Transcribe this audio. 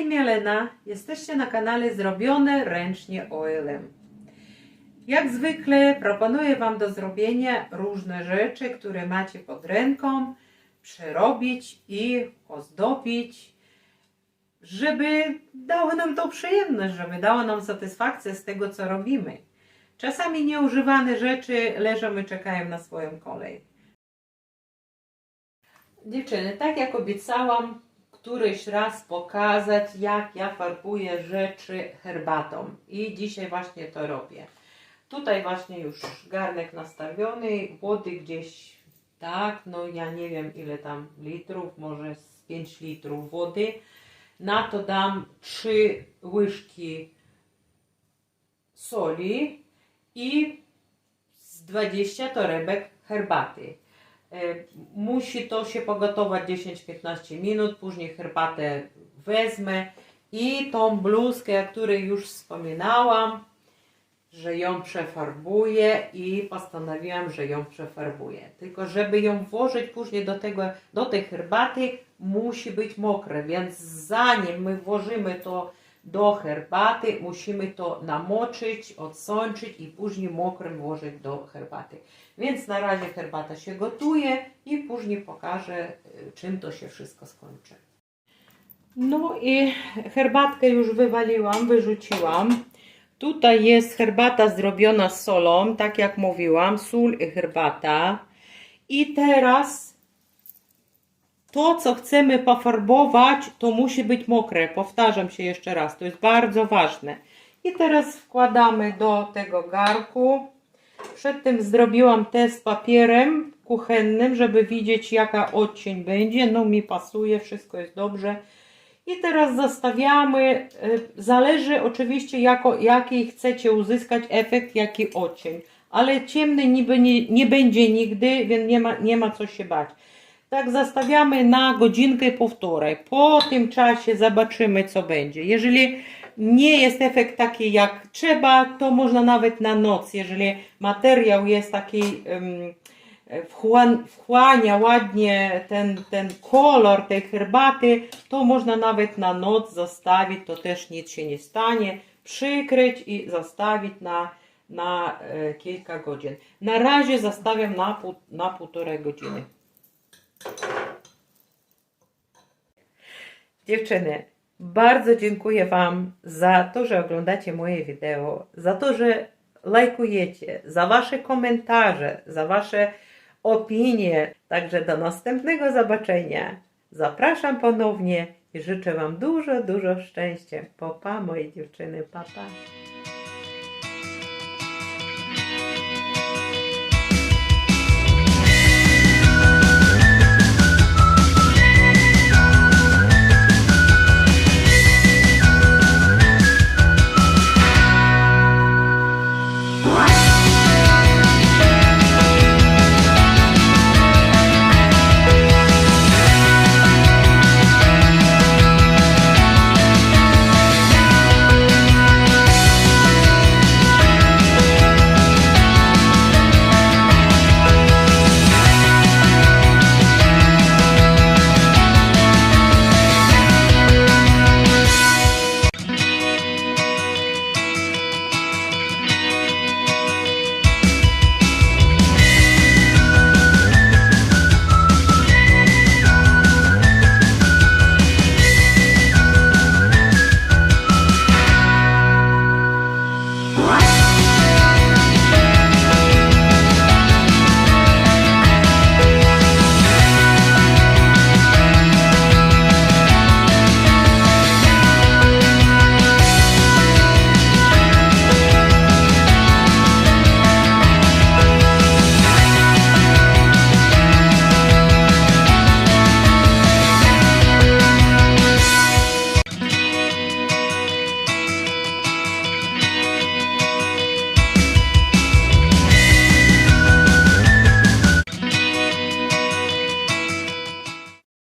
imię Lena. Jesteście na kanale Zrobione Ręcznie OLM. Jak zwykle proponuję Wam do zrobienia różne rzeczy, które macie pod ręką, przerobić i ozdobić, żeby dało nam to przyjemność, żeby dało nam satysfakcję z tego, co robimy. Czasami nieużywane rzeczy leżą i czekają na swoją kolej. Dziewczyny, tak jak obiecałam, któryś raz pokazać, jak ja farbuję rzeczy herbatą. I dzisiaj właśnie to robię. Tutaj właśnie już garnek nastawiony, wody gdzieś, tak, no ja nie wiem ile tam litrów, może z 5 litrów wody. Na to dam 3 łyżki soli i z 20 torebek herbaty. E, Musi to się pogotować 10-15 minut, później herbatę wezmę i tą bluzkę, o której już wspominałam, że ją przefarbuję i postanowiłam, że ją przefarbuję. Tylko żeby ją włożyć później do tego, do tej herbaty, musi być mokre, więc zanim my włożymy to do herbaty, musimy to namoczyć, odsączyć i później mokrym włożyć do herbaty. Więc na razie herbata się gotuje i później pokażę, y, czym to się wszystko skończy. No i herbatkę już wywaliłam, wyrzuciłam. Tutaj jest herbata zrobiona z solą, tak jak mówiłam, sól i herbata. I teraz to, co chcemy pofarbować, to musi być mokre. Powtarzam się jeszcze raz, to jest bardzo ważne. I teraz wkładamy do tego garku. Przed tym zrobiłam test papierem kuchennym, żeby widzieć jaka odcień będzie. No mi pasuje, wszystko jest dobrze. I teraz zostawiamy, y, zależy oczywiście jako, jaki chcecie uzyskać efekt, jaki odcień. Ale ciemny niby nie, nie będzie nigdy, więc nie ma, nie ma co się bać. Tak zostawiamy na godzinkę półtorej. Po tym czasie zobaczymy co będzie. Jeżeli nie jest efekt taki jak trzeba, to można nawet na noc. Jeżeli materiał jest taki um, wchłan- wchłania ładnie ten, ten kolor tej herbaty, to można nawet na noc zostawić, to też nic się nie stanie. Przykryć i zostawić na, na e, kilka godzin. Na razie zostawiam na, pół, na półtorej godziny. Dziewczyny, bardzo dziękuję Wam za to, że oglądacie moje wideo, za to, że lajkujecie, za Wasze komentarze, za Wasze opinie. Także do następnego zobaczenia. Zapraszam ponownie i życzę Wam dużo, dużo szczęścia. Papa, moje dziewczyny, papa. Pa.